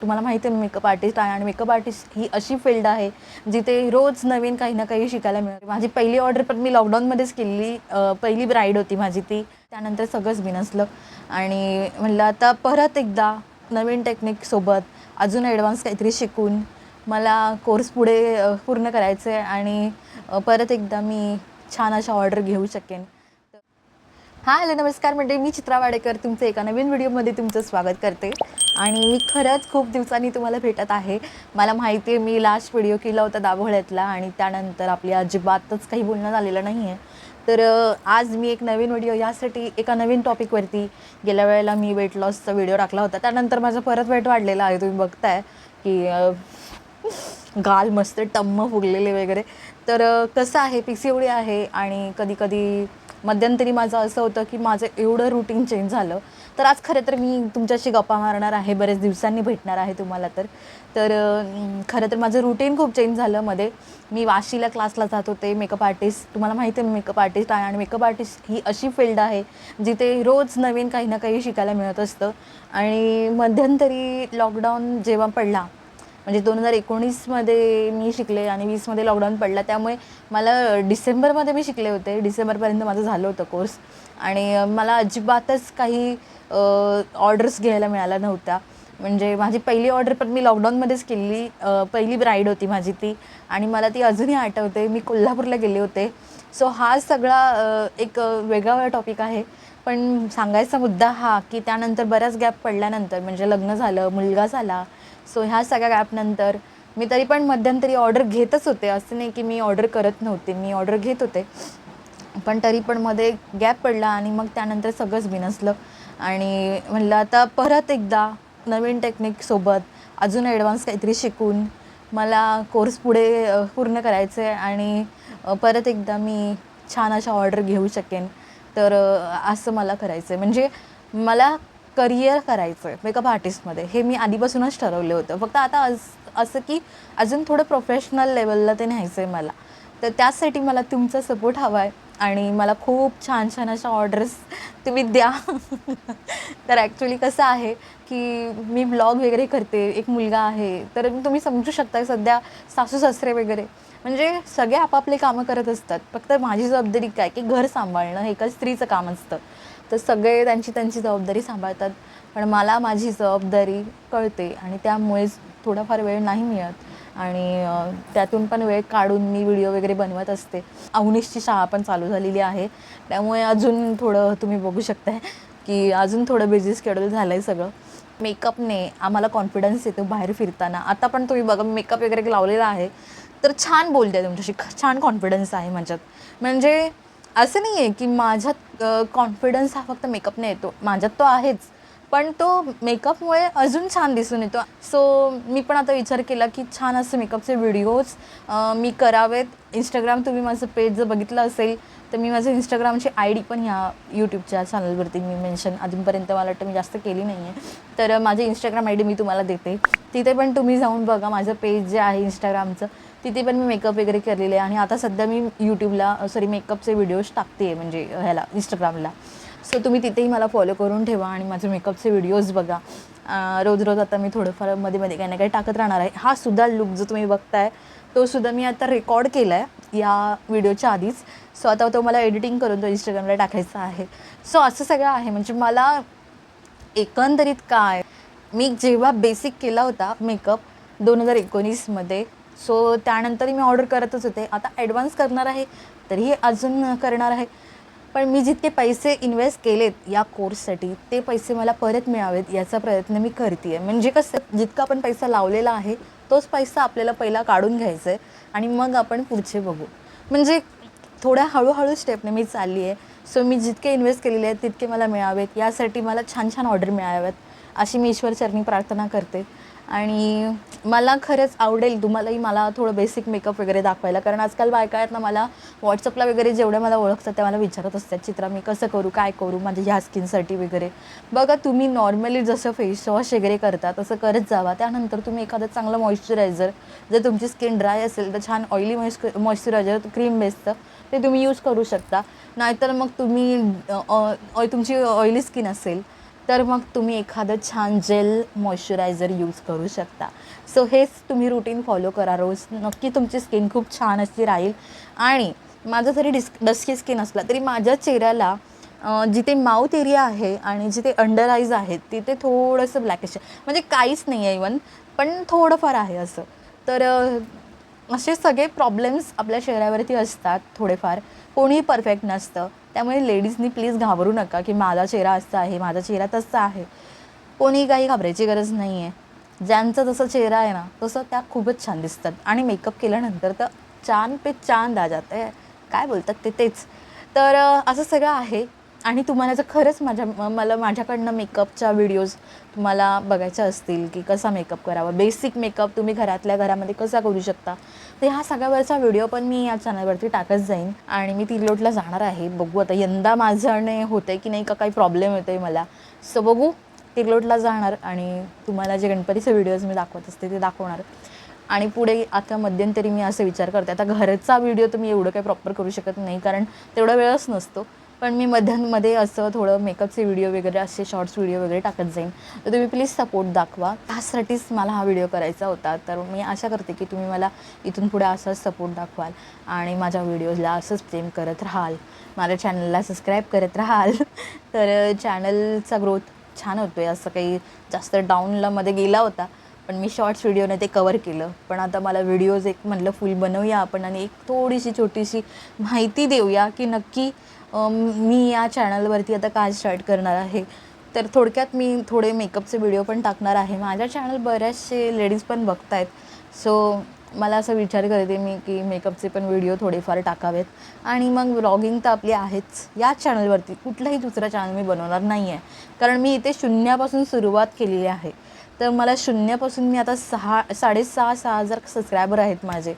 तुम्हाला माहिती आहे मेकअप आर्टिस्ट आहे आणि मेकअप आर्टिस्ट ही अशी फील्ड आहे जिथे रोज नवीन काही ना काही शिकायला मिळतं. माझी पहिली ऑर्डर पण मी लॉकडाऊनमध्येच केलेली पहिली ब्राईड होती माझी ती. त्यानंतर सगळंच बिनसलं आणि म्हणलं आता परत एकदा नवीन टेक्निकसोबत अजून ॲडव्हान्स काहीतरी शिकून मला कोर्स पुढे पूर्ण करायचं आहे आणि परत एकदा मी छान अशा ऑर्डर घेऊ शकेन. हां हॅलो नमस्कार. म्हणजे मी चित्रा वाडेकर. तुमचं एका नवीन व्हिडिओमध्ये तुमचं स्वागत करते. आणि मी खरंच खूप दिवसांनी तुम्हाला भेटत आहे. मला माहिती आहे मी लास्ट व्हिडिओ केला होता दाभोळ्यातला आणि त्यानंतर आपली अजिबातच काही बोलणं झालेलं नाही आहे तर आज मी एक नवीन व्हिडिओ यासाठी एका नवीन टॉपिकवरती गेल्या वेळेला मी वेट लॉसचा व्हिडिओ टाकला होता. त्यानंतर माझं परत वेट वाढलेलं आहे. तुम्ही बघताय की गाल मस्त टम्म फुगलेले वगैरे. तर कसं आहे? पी सी एवढी आहे आणि कधी कधी मध्यंतरी माझं असं होतं की माझं एवढं रुटीन चेंज झालं. तर आज खरं तर मी तुमच्याशी गप्पा मारणार आहे बरेच दिवसांनी भेटणार आहे तुम्हाला तर. तर खरं तर माझं रुटीन खूप चेंज झालं मध्ये. मी वाशीला क्लासला जात होते मेकअप आर्टिस्ट तुम्हाला माहिती आहे मी मेकअप आर्टिस्ट आहे आणि मेकअप आर्टिस्ट ही अशी फील्ड आहे जिथे रोज नवीन काही ना काही शिकायला मिळत असतं. आणि मध्यंतरी लॉकडाऊन जेव्हा पडला म्हणजे दोन हजार एकोणीसमध्ये मी शिकले आणि वीसमध्ये लॉकडाऊन पडला. त्यामुळे मला डिसेंबरमध्ये मी शिकले होते. डिसेंबरपर्यंत माझं झालं होतं कोर्स आणि मला अजिबातच काही ऑर्डर्स घ्यायला मिळाल्या नव्हत्या म्हणजे माझी पहिली ऑर्डर पण मी लॉकडाऊनमध्येच केलेली पहिली ब्राईड होती माझी ती. आणि मला ती अजूनही आठवते. मी कोल्हापूरला गेले होते. सो हा सगळा एक वेगळा टॉपिक आहे. पण सांगायचा मुद्दा हा की त्यानंतर बऱ्याच गॅप पडल्यानंतर म्हणजे लग्न झालं मुलगा झाला सो ह्या सगळ्या गॅपनंतर मी तरी पण मध्यंतरी ऑर्डर घेतच होते. असं नाही की मी ऑर्डर करत नव्हते. मी ऑर्डर घेत होते. पण तरी पण मध्ये गॅप पडला आणि मग त्यानंतर सगळंच बिनसलं आणि म्हणलं आता परत एकदा नवीन टेक्निकसोबत अजून ॲडव्हान्स काहीतरी शिकून मला कोर्स पुढे पूर्ण करायचं आहे आणि परत एकदा मी छान अशा ऑर्डर घेऊ शकेन. तर असं मला करायचं आहे म्हणजे मला करिअर करायचं आहे मेकअप आर्टिस्टमध्ये हे मी आधीपासूनच ठरवलं होतं. फक्त आता अस असं की अजून थोडं प्रोफेशनल लेवलला ते न्यायचं आहे मला. तर त्यासाठी मला तुमचा सपोर्ट हवा आहे आणि मला खूप छान छान अशा ऑर्डर्स तुम्ही द्या. तर ॲक्च्युली कसं आहे की मी ब्लॉग वगैरे करते. एक मुलगा आहे. तर तुम्ही समजू शकता सध्या सासू सासरे वगैरे. म्हणजे सगळे आपापले कामं करत असतात. फक्त माझी जबाबदारी काय की घर सांभाळणं हे एका स्त्रीचं काम असतं. तर सगळे त्यांची त्यांची जबाबदारी सांभाळतात. पण मला माझी जबाबदारी कळते आणि त्यामुळेच थोडाफार वेळ नाही मिळत. आणि त्यातून पण वेळ काढून मी व्हिडिओ वगैरे बनवत असते. अवनीशची शाळा पण चालू झालेली आहे. त्यामुळे अजून थोडं तुम्ही बघू शकताय की अजून थोडं बिझी स्केड्यूल झालं आहे सगळं मेकअपने आम्हाला कॉन्फिडन्स येतो बाहेर फिरताना. आता पण तुम्ही बघा मेकअप वगैरे लावलेला आहे. तर छान बोलते तुमच्याशी. छान कॉन्फिडन्स आहे माझ्यात. म्हणजे असं नाही आहे की माझ्यात कॉन्फिडन्स हा फक्त मेकअपने येतो. माझ्यात तो आहेच. पण तो मेकअपमुळे अजून छान दिसून येतो. सो मी पण आता विचार केला की छान असे मेकअपचे व्हिडिओज मी करावेत. इंस्टाग्राम तुम्ही माझं पेज जर बघितलं असेल तर मी माझं इंस्टाग्रामची आय डी पण ह्या यूट्यूबच्या चॅनलवरती मी मेन्शन अजूनपर्यंत मला वाटतं मी जास्त केली नाही आहे तर माझे इंस्टाग्राम आय डी मी तुम्हाला देते. तिथे पण तुम्ही जाऊन बघा माझं पेज जे आहे इंस्टाग्रामचं तिथे पण मी मेकअप वगैरे केलेले आहे. आणि आता सध्या मी यूट्यूबला सॉरी मेकअपचे व्हिडिओज टाकते म्हणजे ह्याला इंस्टाग्रामला सो तुम्ही तिथेही मला फॉलो करून ठेवा आणि माझे मेकअपचे व्हिडिओज बघा. रोज रोज आता मी थोडंफारमध्ये मध्ये काही ना काही टाकत राहणार आहे. हा सुद्धा लुक जो तुम्ही बघताय तो सुद्धा मी आता रेकॉर्ड केला आहे या व्हिडिओच्या आधीच. सो आता तो मला एडिटिंग करून तो इंस्टाग्रामला टाकायचा आहे. सो असं सगळं आहे. म्हणजे मला एकंदरीत काय मी जेव्हा बेसिक केला होता मेकअप दोन हजार एकोणीसमध्ये सो त्यानंतरही मी ऑर्डर करतच होते. आता ॲडव्हान्स करणार आहे तरीही अजून करणार आहे. पण मी जितके पैसे इन्व्हेस्ट केलेत या कोर्ससाठी ते पैसे मला परत मिळावेत याचा प्रयत्न मी करते आहे म्हणजे कसं जितका आपण पैसा लावलेला आहे तोच पैसा आपल्याला पहिला काढून घ्यायचा आहे आणि मग आपण पुढचे बघू. म्हणजे थोड्या हळूहळू स्टेपने मी चालली आहे सो मी जितके इन्व्हेस्ट केलेले आहेत तितके मला मिळावेत. यासाठी मला छान छान ऑर्डर मिळाव्यात अशी मी ईश्वर चरणी प्रार्थना करते. आणि मला खरंच आवडेल तुम्हालाही मला थोडं बेसिक मेकअप वगैरे दाखवायला. कारण आजकाल बायका आहेत ना मला व्हॉट्सअपला वगैरे जेवढ्या मला ओळखतात त्या मला विचारत असतात चित्रा मी कसं करू? काय करू? माझ्या ह्या स्किनसाठी वगैरे. बघा तुम्ही नॉर्मली जसं फेस वॉश वगैरे करता तसं करत जावा. त्यानंतर तुम्ही एखादं चांगलं मॉइश्चरायझर जर तुमची स्किन ड्राय असेल तर छान ऑइली मॉइश्च मॉइश्चरायझर क्रीम बेसचं ते तुम्ही यूज करू शकता. नाहीतर मग तुम्ही तुमची ऑइली स्किन असेल तर मग तुम्ही एखादं छान जेल मॉइश्चरायझर यूज करू शकता. सो हेच तुम्ही रुटीन फॉलो करा रोज. नक्की तुमची स्किन खूप छान अशी राहील. आणि माझं जरी डिस् डस्की स्किन असला तरी माझ्या चेहऱ्याला जिथे माउथ एरिया आहे आणि जिथे अंडर आईज आहेत तिथे थोडंसं ब्लॅकिश म्हणजे काहीच नाही आहे इवन पण थोडंफार आहे असं. तर असे सगळे प्रॉब्लेम्स आपल्या चेहऱ्यावरती असतात थोडेफार. कोणीही परफेक्ट नसतं. त्यामुळे लेडीजनी प्लीज घाबरू नका की माझा चेहरा असा आहे माझा चेहरा तसा आहे. कोणी काही घाबरायची गरज नाही आहे ज्यांचा जसं चेहरा आहे ना तसं त्या खूपच छान दिसतात. आणि मेकअप केल्यानंतर तर चांद पे चांद आ जाते काय बोलतात ते तेच. तर असं सगळं आहे. आणि तुम्हाला जर खरंच माझ्या मला माझ्याकडनं मेकअपच्या व्हिडिओज तुम्हाला बघायच्या असतील की कसा मेकअप करावा बेसिक मेकअप तुम्ही घरातल्या घरामध्ये कसा करू शकता तर ह्या सगळ्यावरचा व्हिडिओ पण मी या चॅनलवरती टाकत जाईन. आणि मी तिलोटला जाणार आहे. बघू आता यंदा माझ्याने होतं की नाही का काही प्रॉब्लेम येतो आहे मला. सो बघू तिलोटला जाणार आणि तुम्हाला जे गणपतीचे व्हिडिओज मी दाखवत असते ते दाखवणार. आणि पुढे आता मध्यंतरी मी असं विचार करते आता घरचा व्हिडिओ तर मी एवढं काही प्रॉपर करू शकत नाही कारण तेवढा वेळच नसतो. पण मी मध्यांमध्ये असं थोडं मेकअपचे व्हिडिओ वगैरे असे शॉर्ट्स व्हिडिओ वगैरे टाकत जाईन. तर तुम्ही प्लीज सपोर्ट दाखवा. त्यासाठीच मला हा व्हिडिओ करायचा होता. तर मी आशा करते की तुम्ही मला इथून पुढे असाच सपोर्ट दाखवाल आणि माझ्या व्हिडिओजला असंच प्रेम करत राहाल. माझ्या चॅनलला सबस्क्राईब करत राहाल. तर चॅनलचा ग्रोथ छान होतो आहे असं काही जास्त डाऊनला मध्ये गेला होता. पण मी शॉर्ट्स व्हिडिओने ते कवर केलं. पण आता मला व्हिडिओज एक म्हटलं फुल बनवूया आपण आणि एक थोडीशी छोटीशी माहिती देऊया की नक्की मी या चॅनलवरती आता काय स्टार्ट करणार आहे. तर थोडक्यात मी थोडे मेकअपचे व्हिडिओ पण टाकणार आहे. माझ्या चॅनल बऱ्याचशे लेडीज पण बघतायत. सो मला असं विचार करते मी की मेकअपचे पण व्हिडिओ थोडेफार टाकावेत. आणि मग व्लॉगिंग तर आपली आहेच. याच चॅनलवरती कुठलाही दुसरा चॅनल मी बनवणार नाही आहे कारण मी इथे शून्यापासून सुरुवात केलेली आहे. तर मला शून्यापासून मी आता सहा साडेसहा सहा हजार सबस्क्रायबर आहेत माझे.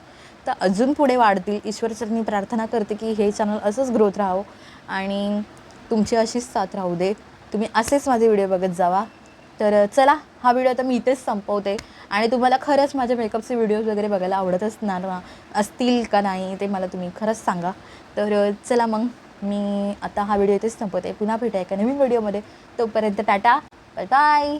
तर अजून पुढे वाढतील. ईश्वरचरणी प्रार्थना करते की हे चॅनल असंच ग्रोथ राहो आणि तुमची अशीच साथ राहू दे. तुम्ही असेच माझे व्हिडिओ बघत जावा. तर चला हा व्हिडिओ आता मी इथेच संपवते. आणि तुम्हाला खरंच माझे मेकअपचे व्हिडिओज वगैरे बघायला आवडत असणार ना असतील का नाही ते मला तुम्ही खरंच सांगा. तर चला मग मी आता हा व्हिडिओ इथेच संपवते. पुन्हा भेटा एका नवीन व्हिडिओमध्ये तोपर्यंत टाटा. Bye bye